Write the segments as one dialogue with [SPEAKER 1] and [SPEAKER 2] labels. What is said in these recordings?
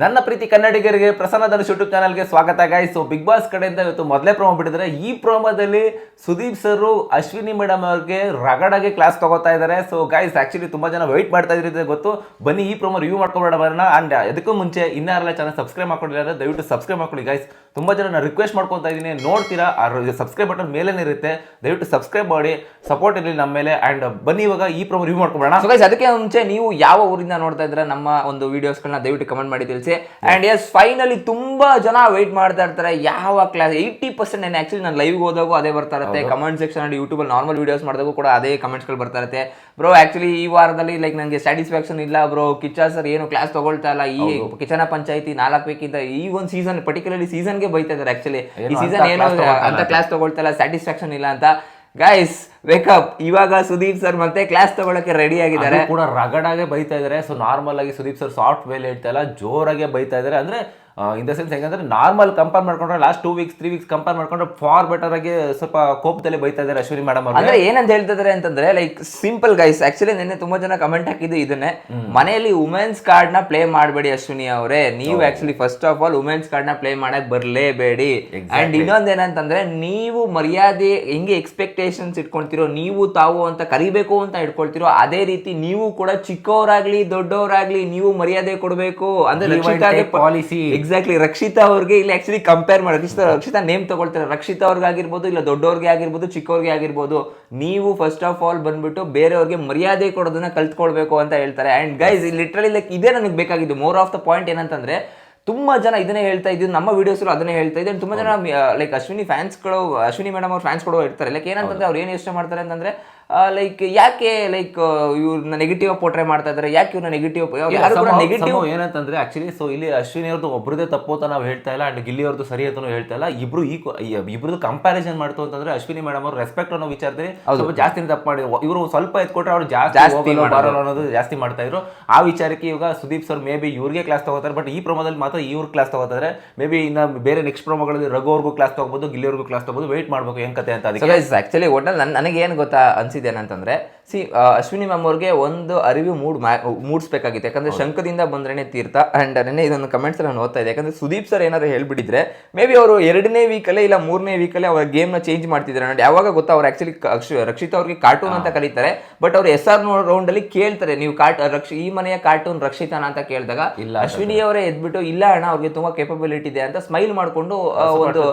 [SPEAKER 1] ನನ್ನ ಪ್ರೀತಿ ಕನ್ನಡಿಗರಿಗೆ ಪ್ರಸನ್ನ ಧನುಷ್ ಯೂಟ್ಯೂಬ್ ಚಾನಲ್ಗೆ ಸ್ವಾಗತ ಗಾಯ್ಸ್ ಸೊ ಬಿಗ್ ಬಾಸ್ ಕಡೆಯಿಂದ ಇವತ್ತು ಮೊದಲೇ ಪ್ರೋಮೋ ಬಿಟ್ಟಿದ್ದಾರೆ. ಈ ಪ್ರೋಮೋದಲ್ಲಿ ಸುದೀಪ್ ಸರ್ ಅಶ್ವಿನಿ ಮೇಡಮ್ ಅವ್ರಿಗೆ ರಗಡಾಗಿ ಕ್ಲಾಸ್ ತಗೋತಾ ಇದ್ದಾರೆ. ಸೊ ಗಾಯ್ಸ್ ಆ್ಯಕ್ಚುಲಿ ತುಂಬಾ ಜನ ವೆಯ್ಟ್ ಮಾಡ್ತಾ ಇದ್ರೆ ಗೊತ್ತು. ಬನ್ನಿ, ಈ ಪ್ರೋಮೋ ರಿವ್ಯೂ ಮಾಡ್ಕೊಬೇಡ ಬರೋಣ. ಅಂಡ್ ಅದಕ್ಕೂ ಮುಂಚೆ ಇನ್ನಾರೆಲ್ಲ ಚಾನಲ್ ಸಬ್ಸ್ಕ್ರೈಬ್ ಮಾಡ್ಕೊಂಡಿಲ್ಲ ದಯವಿಟ್ಟು ಸಬ್ಸ್ಕ್ರೈಬ್ ಮಾಡ್ಕೊಳ್ಳಿ ಗೈಸ್ ತುಂಬಾ ಜನ ನಾನು ರಿಕ್ವೆಸ್ಟ್ ಮಾಡ್ಕೊತಾ ಇದ್ದೀನಿ ನೋಡ್ತೀರಾ ಸಬ್ಸ್ಕ್ರೈಬ್ ಬಟನ್ ಮೇಲೇನೆ ಇರುತ್ತೆ. ದಯವಿಟ್ಟು ಸಬ್ಸ್ಕ್ರೈಬ್ ಮಾಡಿ ಸಪೋರ್ಟ್ ಇರಲಿ ನಮ್ಮ ಮೇಲೆ. ಅಂಡ್ ಬನ್ನಿ ಇವಾಗ ಈ ಪ್ರೋಮೋ ರಿವ್ಯೂ ಮಾಡ್ಕೊಬೋಣ
[SPEAKER 2] ಸೊ ಗೈಸ್ ಅದಕ್ಕೆ ಮುಂಚೆ ನೀವು ಯಾವ ಊರಿಂದ ನೋಡ್ತಾ ಇದ್ರೆ ನಮ್ಮ ಒಂದು ವೀಡಿಯೋಸ್ಗಳನ್ನ ದಯವಿಟ್ಟು ಕಮೆಂಟ್ ಮಾಡಿ ತಿಳಿಸಿ. ಅಂಡ್ ಎಸ್ ಫೈನಲಿ ತುಂಬಾ ಜನ ವೆಯ್ಟ್ ಮಾಡ್ತಾ ಇರ್ತಾರೆ. ಯಾವ ಕ್ಲಾಸ್ ಏಯ್ಟಿ ಪರ್ಸೆಂಟ್ ನಾನು ಆ್ಯಕ್ಚುಲಿ ನಾನು ಲೈವ್ ಹೋದಾಗೂ ಅದೇ ಬರ್ತಾ ಇರುತ್ತೆ. ಕಮೆಂಟ್ ಸೆಕ್ಷನ್ ಅಲ್ಲಿ ಯೂಟ್ಯೂಬಲ್ಲಿ ನಾರ್ಮಲ್ ವಿಡಿಯೋಸ್ ಮಾಡಿದಾಗೂ ಕೂಡ ಅದೇ ಕಮೆಂಟ್ಸ್ಗಳು ಬರ್ತಾ ಇರುತ್ತೆ. ಬ್ರೋ ಆ್ಯಕ್ಚುಲಿ ಈ ವಾರದಲ್ಲಿ ಲೈಕ್ ನನಗೆ ಸ್ಯಾಟಿಸ್ಫ್ಯಾಕ್ಷನ್ ಇಲ್ಲ ಬ್ರೋ ಕಿಚ್ಚ ಸರ್ ಏನು ಕ್ಲಾಸ್ ತೊಗೊಳ್ತಾ ಇಲ್ಲ. ಈ ಕಿಚನ ಪಂಚಾಯಿತಿ ನಾಲ್ಕು ಬೇಕಿಂತ ಈ ಒಂದು ಸೀಸನ್ ಪರ್ಟಿಕ್ಯುಲರ್ಲಿ ಸೀಸನ್ಗೆ ಬೈತಾ ಇದ್ದಾರೆ ಆಕ್ಚುಲಿ ಈ ಸೀಸನ್ ಏನು ಅಂತ ಕ್ಲಾಸ್ ತಗೊಳ್ತಾ ಇಲ್ಲ ಸ್ಯಾಟಿಸ್ಫ್ಯಾಕ್ಷನ್ ಇಲ್ಲ ಅಂತ. ಗೈಸ್ ವೇಕಪ್ ಇವಾಗ ಸುದೀಪ್ ಸರ್ ಮತ್ತೆ ಕ್ಲಾಸ್ ತಗೊಳಕ್ಕೆ ರೆಡಿ ಆಗಿದ್ದಾರೆ.
[SPEAKER 1] ಕೂಡ ರಗಡಾಗೆ ಬೈತಾ ಇದಾರೆ. ಸೊ ನಾರ್ಮಲ್ ಆಗಿ ಸುದೀಪ್ ಸರ್ ಸಾಫ್ಟ್ ವೇಲ್ ಹೇಳ್ತಾ ಇಲ್ಲ ಜೋರಾಗೆ ಬೈತಾ ಇದಾರೆ. ಅಂದ್ರೆ ಇನ್ ದ ಸೆನ್ಸ್ ಹೇಗಂದ್ರೆ ನಾರ್ಮಲ್ ಕಂಪೇರ್ ಮಾಡ್ಕೊಂಡ್ರೆ last two weeks three weeks compare ಮಾಡ್ಕೊಂಡ್ರೆ ಫಾರ್ ಬೆಟರ್ ಆಗಿ ಸ್ವಲ್ಪ ಕೋಪದಲ್ಲಿ ಬೈತಾ ಇದ್ದಾರೆ ಅಶ್ವಿನಿ ಮೇಡಮ್ ಅವರು.
[SPEAKER 2] ಅಂದ್ರೆ ಏನಂತ ಹೇಳ್ತಿದ್ದಾರೆ ಅಂತಂದ್ರೆ ಲೈಕ್ ಸಿಂಪಲ್ ಗೈಸ್ ಆಕ್ಚುಲಿ ನಿನ್ನೆ ತುಂಬಾ ಜನ ಕಮೆಂಟ್ ಹಾಕಿದ್ದು ಇದನ್ನೇ. ಮನೆಯಲ್ಲಿ ವುಮೆನ್ಸ್ ಕಾರ್ಡ್ನ ಪ್ಲೇ ಮಾಡಬೇಡಿ ಅಶ್ವಿನಿ ಅವರೇ. ನೀವು actually first of all women's ಕಾರ್ಡ್ನ ಪ್ಲೇ ಮಾಡಕ್ ಬರ್ಲೇಬೇಡಿ. ಅಂಡ್ ಇನ್ನೊಂದ್ ಏನಂತಂದ್ರೆ ನೀವು ಮರ್ಯಾದೆ ಹೆಂಗೆ ಎಕ್ಸ್ಪೆಕ್ಟೇಷನ್ಸ್ ಇಟ್ಕೊಳ್ತಿರೋ ನೀವು ತಾವು ಅಂತ ಕರಿಬೇಕು ಅಂತ ಇಟ್ಕೊಳ್ತಿರೋ ಅದೇ ರೀತಿ ನೀವು ಕೂಡ ಚಿಕ್ಕವರಾಗ್ಲಿ ದೊಡ್ಡವರಾಗ್ಲಿ ನೀವು ಮರ್ಯಾದೆ ಕೊಡಬೇಕು. ಅಂದ್ರೆ
[SPEAKER 1] Give
[SPEAKER 2] ಎಕ್ಸಾಕ್ಟ್ಲಿ ರಕ್ಷಿತಾ ಅವ್ರಿಗೆ ಇಲ್ಲಿ ಆಕ್ಚುಲಿ ಕಂಪೇರ್ ಮಾಡಿ ರಕ್ಷಿತಾ ರಕ್ಷಿತಾ ನೇಮ್ ತಗೊಳ್ತಾರೆ. ರಕ್ಷಿತಾ ಅವ್ರಿಗೆ ಆಗಿರ್ಬೋದು ಇಲ್ಲ ದೊಡ್ಡವ್ರಿಗೆ ಆಗಿರ್ಬೋದು ಚಿಕ್ಕವ್ರಿಗೆ ಆಗಿರ್ಬೋದು ನೀವು ಫಸ್ಟ್ ಆಫ್ ಆಲ್ ಬಂದ್ಬಿಟ್ಟು ಬೇರೆಯವ್ರಿಗೆ ಮರ್ಯಾದೆ ಕೊಡೋದನ್ನ ಕಲ್ತ್ಕೊಳ್ಬೇಕು ಅಂತ ಹೇಳ್ತಾರೆ. ಆ್ಯಂಡ್ ಗೈಸ್ ಲಿಟ್ರಲಿ ಲೈಕ್ ಇದೇ ನನಗೆ ಬೇಕಾಗಿದ್ದು. ಮೋರ್ ಆಫ್ ದ ಪಾಯಿಂಟ್ ಏನಂತಂದ್ರೆ ತುಂಬಾ ಜನ ಇದನ್ನೇ ಹೇಳ್ತಾ ಇದ್ದು ನಮ್ಮ ವಿಡಿಯೋಸ್ ಅದನ್ನೇ ಹೇಳ್ತಾ ಇದ್ದೆ ತುಂಬ ತುಂಬಾ ಜನ ಲೈಕ್ ಅಶ್ವಿನಿ ಫ್ಯಾನ್ಸ್ಗಳು ಅಶ್ವಿನಿ ಮೇಡಮ್ ಅವ್ರ ಫ್ಯಾನ್ಸ್ಗಳು ಇರ್ತಾರೆ. ಲೈಕ್ ಏನಂತಂದ್ರೆ ಅವ್ರು ಏನು ಯೋಚನೆ ಮಾಡ್ತಾರೆ ಅಂತಂದ್ರೆ ಲೈಕ್ ಯಾಕೆ ಲೈಕ್ ಇವ್ರನ್ನ ನೆಗೆಟಿವ್ ಪೋಟ್ರೆ ಮಾಡ್ತಾ ಇದ್ದಾರೆ ಯಾಕೆ ಇವ್ರನ್ನ ನೆಗೆಟಿವ್ ನೆಗೆಟಿವ್
[SPEAKER 1] ಏನಂತಂದ್ರೆ ಆಕ್ಚುಲಿ ಸೊ ಇಲ್ಲಿ ಅಶ್ವಿನಿ ಅವ್ರದ್ದು ಒಬ್ಬರದೇ ತಪ್ಪು ಅಂತ ನಾವು ಹೇಳ್ತಾ ಇಲ್ಲ ಅಂಡ್ ಗಿಲ್ಲಿ ಅವ್ರದ್ದು ಸರಿ ಅಂತಾನು ಹೇಳ್ತಾ ಇಲ್ಲ. ಇಬ್ರು ಈ ಇಬ್ರದ್ದು ಕಂಪ್ಯಾರಿಸನ್ ಮಾಡ್ತು ಅಂತಂದ್ರೆ ಅಶ್ವಿನಿ ಮೇಡಮ್ ಅವ್ರು ರೆಸ್ಪೆಕ್ಟ್ ಅನ್ನೋ ವಿಚಾರದಲ್ಲಿ ಸ್ವಲ್ಪ ಜಾಸ್ತಿ ತಪ್ಪು ಮಾಡಿ ಇವರು ಸ್ವಲ್ಪ ಎತ್ಕೊಟ್ರೆ ಅವ್ರು ಜಾಸ್ತಿ. ಬರೋಲ್ಲ ಅನ್ನೋದು ಜಾಸ್ತಿ ಮಾಡ್ತಾ ಇದ್ರು. ಆ ವಿಚಾರಕ್ಕೆ ಇವಾಗ ಸುದೀಪ್ ಸರ್ ಮೇ ಬಿ ಇವ್ರಿಗೆ ಕ್ಲಾಸ್ ತಗೋತಾರೆ ಬಟ್ ಈ ಪ್ರೊಮೋದಲ್ಲಿ ಮಾತ್ರ ಇವ್ರ ಕ್ಲಾಸ್ ತಗೋತಾರೆ. ಮೇ ಬಿ ಇನ್ನ ಬೇರೆ ನೆಕ್ಸ್ಟ್ ಪ್ರೊಮೋಗಳಲ್ಲಿ ರಘು ಅವ್ರಿಗೂ ಕ್ಲಾಸ್ ತಗೋಬಹುದು ಗಿಲ್ಲಿಯವ್ರಿಗೂ ಕ್ಲಾಸ್ ತಗೋಬಹುದು ವೇಟ್ ಮಾಡ್ಬೇಕು ಹೆಂಗ್ ಕತೆ ಅಂತ ಅದಕ್ಕೆ.
[SPEAKER 2] ಆಕ್ಚುಲಿ ಒಟ್ನಲ್ಲಿ ನನ್ ನನಗೆ ಏನು ಗೊತ್ತಾ ಅನ್ಸಿದೆ ಏನಂತಂದ್ರೆ ಸಿ ಅಶ್ವಿನಿ ಮ್ಯಾಮ್ ಅವ್ರಿಗೆ ಒಂದು ಅರಿವು ಮೂಡ್ ಮೂಡಿಸ್ಬೇಕಾಗಿತ್ತು. ಯಾಕಂದ್ರೆ ಶಂಕದಿಂದ ಬಂದ್ರೆ ತೀರ್ಥ. ಅಂಡ್ ನೆನ್ನೆ ಇದೊಂದು ಕಮೆಂಟ್ಸ್ ನಾನು ಓದ್ತಾ ಇದೆ ಯಾಕಂದ್ರೆ ಸುದೀಪ್ ಸರ್ ಏನಾದ್ರು ಹೇಳ್ಬಿಟ್ಟಿದ್ರೆ ಮೇ ಬಿ ಅವರು ಎರಡನೇ ವೀಕಲ್ಲೇ ಇಲ್ಲ ಮೂರನೇ ವೀಕಲ್ಲೇ ಅವ್ರ ಗೇಮ್ನ ಚೇಂಜ್ ಮಾಡ್ತಿದ್ದಾರೆ ನೋಡಿ ಯಾವಾಗ ಗೊತ್ತಾ ಅವ್ರು ಆಕ್ಚುಲಿ ರಕ್ಷಿತ ಅವ್ರಿಗೆ ಕಾರ್ಟೂನ್ ಅಂತ ಕರೀತಾರೆ. ಬಟ್ ಅವ್ರು ಎಸ್ ಆರ್ ರೌಂಡಲ್ಲಿ ಕೇಳ್ತಾರೆ ನೀವು ಕಾರ್ಟ್ ರಕ್ಷ ಈ ಮನೆಯ ಕಾರ್ಟೂನ್ ರಕ್ಷಿತಾನ ಅಂತ ಕೇಳಿದಾಗ
[SPEAKER 1] ಇಲ್ಲ
[SPEAKER 2] ಅಶ್ವಿನಿ ಅವರೇ ಎದ್ಬಿಟ್ಟು ಇಲ್ಲ ಅಣ್ಣ ಅವ್ರಿಗೆ ತುಂಬಾ ಕೇಪಬಿಲಿಟಿ ಇದೆ ಅಂತ ಸ್ಮೈಲ್ ಮಾಡ್ಕೊಂಡು ಒಂದು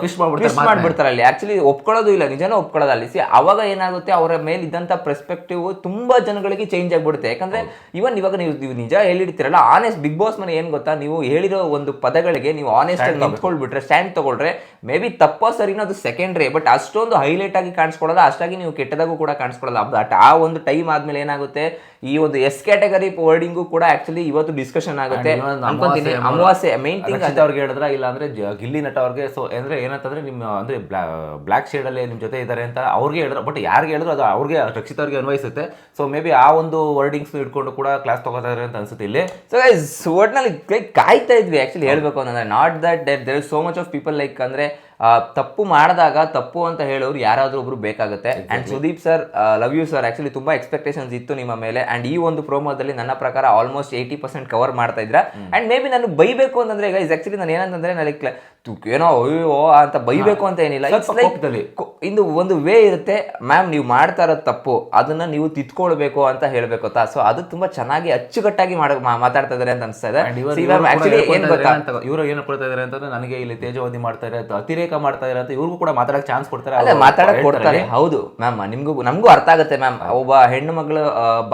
[SPEAKER 1] ಮಾಡ್ಬಿಡ್ತಾರೆ
[SPEAKER 2] ಅಲ್ಲಿ. ಆಕ್ಚುಲಿ ಒಪ್ಕೊಳ್ಳೋದು ಇಲ್ಲ ನಿಜನೂ ಒಪ್ಕೊಳ್ಳೋದು ಅಲ್ಲಿ. ಸಿ ಅವಾಗ ಏನಾಗುತ್ತೆ ಅವರ ಮೇಲೆ ಇದ್ದಂತ ಪರ್ಸ್ಪೆಕ್ಟಿವ್ ತುಂಬಾ ಜನಗಳಿಗೆ ಚೇಂಜ್ ಆಗಿಬಿಡುತ್ತೆ. ಯಾಕಂದ್ರೆ ಇವನ್ ಇವಾಗ ನೀವು ನೀವು ನಿಜ ಹೇಳಿರ್ತೀರಲ್ಲ ಆನೆಸ್ಟ್ ಬಿಗ್ ಬಾಸ್ ಮನೆ ಏನ್ ಗೊತ್ತಾ? ನೀವು ಹೇಳಿರೋ ಒಂದು ಪದಗಳಿಗೆ ನೀವು ಆನೆಸ್ಟ್ ಆಗಿ ನಿಂತ್ಕೊಳ್ಬಿಟ್ರೆ ಸ್ಟ್ಯಾಂಡ್ ತಗೊಳ್ರೆ ಮೇ ಬಿ ತಪ್ಪ ಸರಿನೋ ಅದು ಸೆಕೆಂಡ್ರಿ ಬಟ್ ಅಷ್ಟೊಂದು ಹೈಲೈಟ್ ಆಗಿ ಕಾಣಿಸ್ಕೊಳ್ಳೋದು ಅಷ್ಟಾಗಿ ನೀವು ಕೆಟ್ಟದಾಗೂ ಕೂಡ ಕಾಣಿಸ್ಕೊಳ್ಳಲ್ಲ ಬಟ್ ಆ ಒಂದು ಟೈಮ್ ಆದ್ಮೇಲೆ ಏನಾಗುತ್ತೆ? ಈ ಒಂದು ಎಸ್ ಕ್ಯಾಟಗರಿ ವರ್ಡಿಂಗು ಕೂಡ ಆಕ್ಚುಲಿ ಇವತ್ತು ಡಿಸ್ಕಷನ್ ಆಗುತ್ತೆ. ಅನ್ಕೊಂತೀನಿ
[SPEAKER 1] ಅಮಾವಾಸ್ಯೆ
[SPEAKER 2] ಅಮಾವಾಸ್ಯೆ ಮೇನ್ ಥಿಂಗ್
[SPEAKER 1] ಅಂತ ಅವ್ರಿಗೆ ಹೇಳಿದ್ರ ಇಲ್ಲ ಅಂದ್ರೆ ಗಿಲ್ಲಿ ನಟ ಅವ್ರಿಗೆ ಸೊ ಅಂದ್ರೆ ಏನಂತಂದ್ರೆ ನಿಮ್ಮ ಅಂದ್ರೆ ಬ್ಲಾಕ್ ಶೇಡ್ ಅಲ್ಲಿ ನಿಮ್ ಜೊತೆ ಇದ್ದಾರೆ ಅಂತ ಅವ್ರಿಗೆ ಹೇಳಿದ್ರು. ಬಟ್ ಯಾರಿಗೆ ಹೇಳಿದ್ರು ಅದು ಅವ್ರಿಗೆ ರಕ್ಷಿತ ಅವ್ರಿಗೆ ಅನ್ವಯಿಸುತ್ತೆ ಸೊ ಮೇ ಬಿ ಆ ಒಂದು ವರ್ಡಿಂಗ್ಸ್ ಇಟ್ಕೊಂಡು ಕೂಡ ಕ್ಲಾಸ್ ತಗೋತಾ ಇದಾರೆ ಅಂತ ಅನ್ಸುತ್ತೆ ಇಲ್ಲಿ.
[SPEAKER 2] ಸೊ ಒಟ್ನಲ್ಲಿ ಕಾಯ್ತಾ ಇದ್ವಿ. ಆಕ್ಚುಲಿ ಹೇಳ್ಬೇಕು ಅಂತಂದ್ರೆ not that there is so much of people like ಅಂದ್ರೆ ತಪ್ಪು ಮಾಡಿದಾಗ ತಪ್ಪು ಅಂತ ಹೇಳೋರು ಯಾರಾದರೂ ಒಬ್ರು ಬೇಕಾಗುತ್ತೆ. And Sudeep sir love you sir actually ತುಂಬಾ ಎಕ್ಸ್ಪೆಕ್ಟೇಷನ್ಸ್ ಇತ್ತು ನಿಮ್ಮ ಮೇಲೆ. ಅಂಡ್ ಈ ಒಂದು ಪ್ರೋಮೋದಲ್ಲಿ ನನ್ನ ಪ್ರಕಾರ ಆಲ್ಮೋಸ್ಟ್ ಏಯ್ಟಿ ಪರ್ಸೆಂಟ್ ಕವರ್ ಮಾಡ್ತಾ ಇದ್ರ. ಅಂಡ್ ಮೇ ಬಿ ನಾನು ಬೈಬೇಕು ಅಂತಂದ್ರೆ ಇಸ್ ಆ್ಯಕ್ಚುಲಿ ನಾನು ಏನಂತಂದ್ರೆ ನನಗೆ ಏನೋ ಅಯ್ಯೋ ಅಂತ ಬೈಬೇಕು ಅಂತ ಏನಿಲ್ಲ. ಇಂದು ಒಂದು ವೇ ಇರುತ್ತೆ. ಮ್ಯಾಮ್ ನೀವು ಮಾಡ್ತಾ ಇರೋದು ತಪ್ಪು. ಅದನ್ನ ನೀವು ತಿತ್ಕೊಳ್ಬೇಕು ಅಂತ ಹೇಳ್ಬೇಕು ಗೊತ್ತಾ? ಸೊ ಅದು ತುಂಬಾ ಚೆನ್ನಾಗಿ ಅಚ್ಚುಕಟ್ಟಾಗಿ ಮಾತಾಡ್ತಾ ಇದಾರೆ ಅಂತ ಅನ್ಸ್ತಾ ಇದೆ. ಆಕ್ಚುಲಿ ಏನ್ ಗೊತ್ತಾ?
[SPEAKER 1] ಇವರು ಏನು ಕೊಡ್ತಾ ಇದಾರೆ ಅಂತಂದ್ರೆ ನನಗೆ ಇಲ್ಲಿ ತೇಜವಾದಿ ಮಾಡ್ತಾ ಇದ್ದಾರೆ ಅತಿರೇಕ ಮಾಡ್ತಾ ಅಂತ ಇವ್ರಿಗೂ ಕೂಡ ಮಾತಾಡಕ್ಕೆ ಚಾನ್ಸ್ ಕೊಡ್ತಾರೆ.
[SPEAKER 2] ಅಲ್ಲ
[SPEAKER 1] ಅವ್ರು
[SPEAKER 2] ಮಾತಾಡಕ್ ಕೊಡ್ತಾರೆ. ಹೌದು ಮ್ಯಾಮ್ ನಿಮಗೂ ನಮಗೂ ಅರ್ಥ ಆಗುತ್ತೆ ಮ್ಯಾಮ್ ಒಬ್ಬ ಹೆಣ್ಣು ಮಗಳ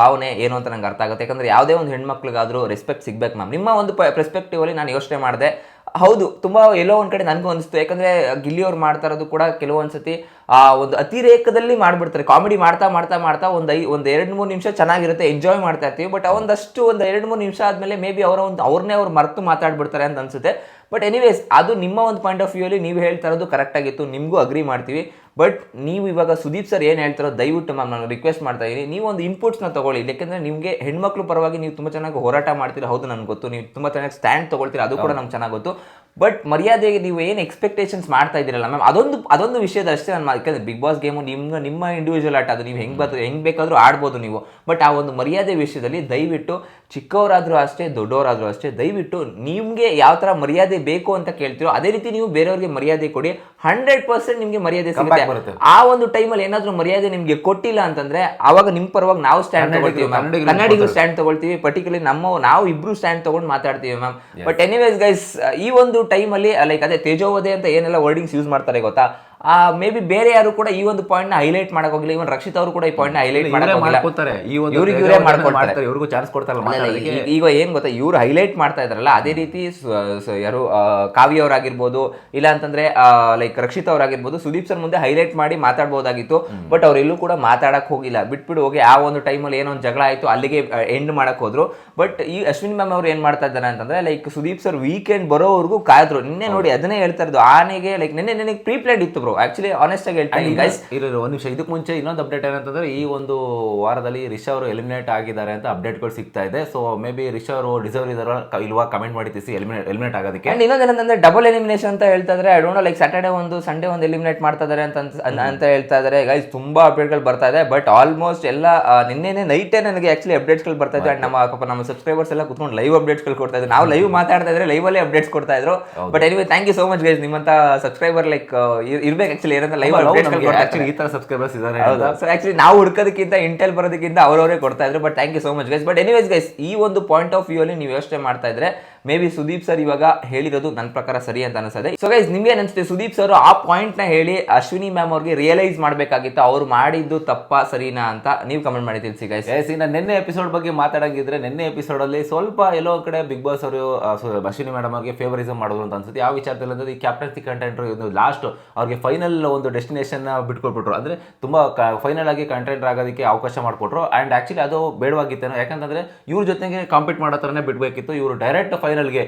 [SPEAKER 2] ಭಾವನೆ ಏನು ಅಂತ ನಂಗೆ ಅರ್ಥ ಆಗುತ್ತೆ. ಯಾಕಂದ್ರೆ ಯಾವುದೇ ಒಂದು ಹೆಣ್ಮಕ್ಳಿಗಾದ್ರೂ ರೆಸ್ಪೆಕ್ಟ್ ಸಿಗಬೇಕು ಮ್ಯಾಮ್ ನಿಮ್ಮ ಒಂದು ಪರ್ಸ್ಪೆಕ್ಟಿವ್ ಅಲ್ಲಿ ನಾನು ಯೋಚನೆ ಮಾಡಿದೆ ಹೌದು, ತುಂಬ ಎಲ್ಲೋ ಒಂದು ಕಡೆ ನನಗೂ ಅನಿಸ್ತು. ಯಾಕಂದ್ರೆ ಗಿಲ್ಲಿಯವ್ರು ಮಾಡ್ತಾ ಇರೋದು ಕೂಡ ಕೆಲವೊಂದ್ಸತಿ ಆ, ಒಂದು ಅತಿರೇಕದಲ್ಲಿ ಮಾಡ್ಬಿಡ್ತಾರೆ. ಕಾಮಿಡಿ ಮಾಡ್ತಾ ಮಾಡ್ತಾ ಮಾಡ್ತಾ ಒಂದು ಐ, ಒಂದು ಎರಡು ಮೂರು ನಿಮಿಷ ಚೆನ್ನಾಗಿರುತ್ತೆ ಎಂಜಾಯ್ ಮಾಡ್ತಾ ಇರ್ತೀವಿ. ಬಟ್ ಒಂದಷ್ಟು, ಒಂದ್ ಎರಡ್ ಮೂರು ನಿಮಿಷ ಆದಮೇಲೆ ಮೇ ಬಿ ಅವರ ಒಂದು, ಅವ್ರನ್ನೇ ಅವ್ರು ಮರೆತು ಮಾತಾಡ್ಬಿಡ್ತಾರೆ ಅಂತ ಅನ್ಸುತ್ತೆ. ಬಟ್ ಎನಿವೇಸ್ ಅದು ನಿಮ್ಮ ಒಂದು ಪಾಯಿಂಟ್ ಆಫ್ ವ್ಯೂ ಅಲ್ಲಿ ನೀವು ಹೇಳ್ತಾ ಇರೋದು ಕರೆಕ್ಟ್ ಆಗಿತ್ತು. ನಿಮಗೂ ಅಗ್ರಿ ಮಾಡ್ತೀವಿ. ಬಟ್ ನೀವು ಇವಾಗ ಸುದೀಪ್ ಸರ್ ಏನು ಹೇಳ್ತಾರೋ ದಯವಿಟ್ಟು ಮ್ಯಾಮ್ ನಾನು ರಿಕ್ವೆಸ್ಟ್ ಮಾಡ್ತಾ ಇದ್ದೀನಿ ನೀವು ಒಂದು ಇನ್ಪುಟ್ಸ್ನ ತಗೊಳ್ಳಿ. ಯಾಕೆಂದರೆ ನಿಮಗೆ ಹೆಣ್ಮಕ್ಳು ಪರವಾಗಿ ನೀವು ತುಂಬ ಚೆನ್ನಾಗಿ ಹೋರಾಟ ಮಾಡ್ತೀರಾ. ಹೌದು ನನಗೆ ಗೊತ್ತು. ನೀವು ತುಂಬ ಚೆನ್ನಾಗಿ ಸ್ಟ್ಯಾಂಡ್ ತೊಗೊಳ್ತೀರಾ. ಅದು ಕೂಡ ನಮ್ಗೆ ಚೆನ್ನಾಗಿ ಗೊತ್ತು. ಬಟ್ ಮರ್ಯಾದೆಗೆ ನೀವು ಏನು ಎಕ್ಸ್ಪೆಕ್ಟೇಷನ್ಸ್ ಮಾಡ್ತಾ ಇದ್ದೀರಲ್ಲ ಮ್ಯಾಮ್ ಅದೊಂದು ಅದೊಂದು ವಿಷಯದ ಅಷ್ಟೇ ನಾನು ಯಾಕಂದ್ರೆ ಬಿಗ್ ಬಾಸ್ ಗೇಮು ನಿಮ್ಮ ನಿಮ್ಮ ಇಂಡಿವಿಜುವಲ್ ಆಟ ಅದು ನೀವು ಹೆಂಗೆ ಬರ್ತದೆ ಹೆಂಗೆ ಬೇಕಾದರೂ ಆಡ್ಬೋದು ನೀವು. ಬಟ್ ಆ ಒಂದು ಮರ್ಯಾದೆ ವಿಷಯದಲ್ಲಿ ದಯವಿಟ್ಟು ಚಿಕ್ಕವರಾದರೂ ಅಷ್ಟೇ ದೊಡ್ಡವರಾದರೂ ಅಷ್ಟೇ ದಯವಿಟ್ಟು ನಿಮಗೆ ಯಾವ ಥರ ಮರ್ಯಾದೆ ಬೇಕು ಅಂತ ಕೇಳ್ತೀರೋ ಅದೇ ರೀತಿ ನೀವು ಬೇರೆಯವ್ರಿಗೆ ಮರ್ಯಾದೆ ಕೊಡಿ. ಹಂಡ್ರೆಡ್ ಪರ್ಸೆಂಟ್ ನಿಮಗೆ ಮರ್ಯಾದೆ ಸಿಗುತ್ತೆ. ಆ ಒಂದು ಟೈಮಲ್ಲಿ ಏನಾದರೂ ಮರ್ಯಾದೆ ನಿಮಗೆ ಕೊಟ್ಟಿಲ್ಲ ಅಂತಂದ್ರೆ ಆವಾಗ ನಿಮ್ಮ ಪರವಾಗಿ ನಾವು ಸ್ಟ್ಯಾಂಡ್ ತಗೊಳ್ತೀವಿ ಮ್ಯಾಮ್
[SPEAKER 1] ಕನ್ನಡಿಗರು
[SPEAKER 2] ಸ್ಟ್ಯಾಂಡ್ ತಗೊಳ್ತೀವಿ ಪರ್ಟಿಕ್ಯುಲರ್ ನಮ್ಮ ನಾವು ಇಬ್ರು ಸ್ಟ್ಯಾಂಡ್ ತಗೊಂಡು ಮಾತಾಡ್ತೀವಿ ಮ್ಯಾಮ್ ಬಟ್ ಎನಿವೇಸ್ ಗೈಸ್ ಈ ಒಂದು ಟೈಮಲ್ಲಿ ಲೈಕ್ ಅದೇ ತೇಜೋವಧೆ ಅಂತ ಏನೆಲ್ಲ ವರ್ಡಿಂಗ್ಸ್ ಯೂಸ್ ಮಾಡ್ತಾರೆ ಗೊತ್ತಾ? ಮೇ ಬಿ ಬೇರೆ ಯಾರು ಕೂಡ ಈ ಒಂದು ಪಾಯಿಂಟ್ನ ಹೈಲೈಟ್ ಮಾಡಕ್ ಹೋಗಿಲ್ಲ. ಇವನ್ ರಕ್ಷಿತ್ ಅವರು ಕೂಡ ಈ ಪಾಯಿಂಟ್ನ ಹೈಲೈಟ್
[SPEAKER 1] ಮಾಡ್ಕೊತಾರೆ.
[SPEAKER 2] ಇವ್ರಿಗೆ
[SPEAKER 1] ಚಾನ್ಸ್ ಕೊಡ್ತಾರಲ್ಲ
[SPEAKER 2] ಈಗ- ಏನ್ ಗೊತ್ತಾ? ಇವ್ರು ಹೈಲೈಟ್ ಮಾಡ್ತಾ ಇದ್ರಲ್ಲ ಅದೇ ರೀತಿ ಯಾರು ಕಾವ್ಯ ಅವರಾಗಿರ್ಬೋದು ಇಲ್ಲ ಅಂತಂದ್ರೆ ಲೈಕ್ ರಕ್ಷಿತ್ ಅವರಾಗಿರ್ಬೋದು ಸುದೀಪ್ ಸರ್ ಮುಂದೆ ಹೈಲೈಟ್ ಮಾಡಿ ಮಾತಾಡ್ಬೋದಾಗಿತ್ತು. ಬಟ್ ಅವರೆಲ್ಲೂ ಕೂಡ ಮಾತಾಡಕ್ ಹೋಗಿಲ್ಲ. ಬಿಟ್ಬಿಡು ಹೋಗಿ ಆ ಒಂದು ಟೈಮಲ್ಲಿ ಏನೋ ಒಂದು ಜಗಳ ಆಯ್ತು ಅಲ್ಲಿಗೆ ಎಂಡ್ ಮಾಡಕ್ ಹೋದ್ರು. ಬಟ್ ಈ ಅಶ್ವಿನಿ ಮ್ಯಾಮ್ ಅವ್ರು ಏನ್ ಮಾಡ್ತಾ ಇದ್ದಾರೆ ಅಂತಂದ್ರೆ ಲೈಕ್ ಸುದೀಪ್ ಸರ್ ವೀಕೆಂಡ್ ಬರೋವರೆಗೂ ಕಾಯ್ದ್ರು. ನಿನ್ನೆ ನೋಡಿ ಅದನ್ನೇ ಹೇಳ್ತಾ ಇರೋದು. ಆನೆಗೆ ಲೈಕ್ ನಿನ್ನೆ ನಿನ್ನೆ ಪ್ರೀ ಪ್ಲಾನ್ ಇತ್ತು ಬ್ರೋ ಆಕ್ಚುಲಿ ಆನೆಸ್ಟ್ ಆಗಿ ಹೇಳ್ತೀನಿ ಗೈಸ್
[SPEAKER 1] ಇರೋ ಒಂದು ನಿಮಿಷ ಇದಕ್ಕೆ ಮುಂಚೆ ಇನ್ನೊಂದು ಅಪ್ಡೇಟ್ ಏನಂತಂದ್ರೆ ಈ ಒಂದು ವಾರದಲ್ಲಿ ರಿಷಾ ಅವರು ಎಲಿಮಿನೇಟ್ ಆಗಿದ್ದಾರೆ ಅಂತ ಅಪ್ಡೇಟ್ಗಳು ಸಿಗ್ತಾ ಇದೆ. ಸೊ ಮೇ ಬಿ ರಿಷಾ ಅವರು ಡಿಸರ್ವ್ ಇದಾರ ಇಲ್ವಾ ಕಮೆಂಟ್ ಮಾಡಿ ತಿಳಿಸಿ ಎಲಿಮಿನೇಟ್ ಎಲಿಮಿನೇಟ್ ಆಗೋದಕ್ಕೆ.
[SPEAKER 2] ಅಂಡ್ ಇನ್ನೊಂದು ಏನಂತಂದ್ರೆ ಡಬಲ್ ಎಲಿಮಿನೇಷನ್ ಅಂತ ಹೇಳ್ತಾ ಇದ್ರೆ ಐ ಡೋಂಟ್ ಲೈಕ್ ಸ್ಯಾಟರ್ಡೆ ಒಂದು ಸಂಡೇ ಒಂದು ಎಲಿಮಿನೇಟ್ ಮಾಡ್ತಾ ಇದಾರೆ ಅಂತ ಅಂತ ಹೇಳ್ತಾ ಇದಾರೆ. ಗೈಸ್ ತುಂಬಾ ಅಪ್ಡೇಟ್ಗಳು ಬರ್ತಾ ಇದೆ ಬಟ್ ಆಲ್ಮೋಸ್ಟ್ ಎಲ್ಲ ನಿನ್ನೆ ನೈಟ್ ನೈಟೇ ನನಗೆ ಆಕ್ಚುಲಿ ಅಪ್ಡೇಟ್ಸ್ಗಳು ಬರ್ತಾ ಇದೆ ಅಂಡ್ ನಮ್ಮ ಪಾಪ ನಮ್ಮ ಸಬ್ಸ್ಕ್ರೈಬರ್ಸ್ ಎಲ್ಲ ಕುತ್ಕೊಂಡು ಲೈವ್ ಅಪ್ಡೇಟ್ಸ್ಗಳು ಕೊಡ್ತಾ ಇದ್ರು. ನಾವು ಲೈವ್ ಮಾತಾಡ್ತಾ ಇದ್ರೆ ಲೈವ್ ಅಲ್ಲೇ ಅಪ್ಡೇಟ್ಸ್ ಕೊಡ್ತಾ ಇದ್ರು. But anyway thank you so much guys ನಿಮ್ಮಂತ ಸಬ್ಸ್ಕ್ರೈಬರ್ ಲೈಕ್ ಇರ್ಬೇಕು ಆಕ್ಚುಲಿ ಏನಂದ್ರೆ ಲೈವ್
[SPEAKER 1] ಆಕ್ಚುಲಿ ಈ ತರ ಸಬ್ಸ್ಕ್ರೈಬರ್ಸ್ ಇದ್ದಾರೆ
[SPEAKER 2] ಹೌದಾ. ಸೊ ಆಕ್ಚುಲಿ ನಾವು ಹುಡುಕೋದಕ್ಕಿಂತ ಇಂಟೆಲ್ ಬರೋದಕ್ಕಿಂತ ಅವರವರೇ ಕೊಡ್ತಾ ಇದ್ರು but thank you so much guys but anyways guys ಈ ಒಂದು ಪಾಯಿಂಟ್ ಆಫ್ ವ್ಯೂ ಅಲ್ಲಿ ನೀವು ಯೋಚನೆ ಮಾಡ್ತಾ ಇದ್ರೆ ಮೇ ಬಿ ಸುದೀಪ್ ಸರ್ ಇವಾಗ ಹೇಳಿರೋದು ನನ್ನ ಪ್ರಕಾರ ಸರಿ ಅಂತ ಅನಿಸ್ತದೆ ಸೊ ಗೈಸ್ ನಿಮ್ಗೆ ಅನಿಸುತ್ತೆ? ಸುದೀಪ್ ಸರ್ ಆ ಪಾಯಿಂಟ್ನ ಹೇಳಿ ಅಶ್ವಿನಿ ಮ್ಯಾಮ್ ಅವ್ರಿಗೆ ರಿಯಲೈಸ್ ಮಾಡಬೇಕಾಗಿತ್ತು ಅವ್ರು ಮಾಡಿದ್ದು ತಪ್ಪಾ ಸರಿನಾ ಅಂತ ನೀವು ಕಮೆಂಟ್ ಮಾಡಿ ತಿಳಿಸಿ ಗೈಸ್
[SPEAKER 1] ಗೈಸ್ ಇನ್ನು ನಿನ್ನೆ ಎಪಿಸೋಡ್ ಬಗ್ಗೆ ಮಾತಾಡಂಗಿದ್ರೆ ನಿನ್ನೆ ಎಪಿಸೋಡ್ ಅಲ್ಲಿ ಸ್ವಲ್ಪ ಎಲ್ಲೋ ಕಡೆ ಬಿಗ್ ಬಾಸ್ ಅವರು ಅಶ್ವಿನಿ ಮೇಡಮ್ ಅವ್ರಿಗೆ ಫೇವರಿಸಮ್ ಮಾಡೋದು ಅಂತ ಅನ್ಸುತ್ತೆ. ಯಾವ ವಿಚಾರದಲ್ಲಿ ಅಂದ್ರೆ ಈ ಕ್ಯಾಪ್ಟನ್ಸಿ ಕಂಟೆಂಟ್ ಇದು ಲಾಸ್ಟ್ ಅವ್ರಿಗೆ ಫೈನಲ್ ಒಂದು ಡೆಸ್ಟಿನೇಷನ್ ಬಿಟ್ಕೊಟ್ಬಿಟ್ರು. ತುಂಬ ಕ ಫೈನಲ್ ಆಗಿ ಕಂಟೆಂಟ್ ಆಗೋದಕ್ಕೆ ಅವಕಾಶ ಮಾಡಿಕೊಟ್ರು. ಆ್ಯಂಡ್ ಆ್ಯಕ್ಚುಲಿ ಅದು ಬೇಡವಾಗಿತ್ತೇನೋ. ಯಾಕಂತಂದರೆ ಇವ್ರ ಜೊತೆಗೆ ಕಾಂಪೀಟ್ ಮಾಡೋ ಥರನೇ ಬಿಡಬೇಕಿತ್ತು. ಇವರು ಡೈರೆಕ್ಟ್ ಫೈನಲ್ಗೆ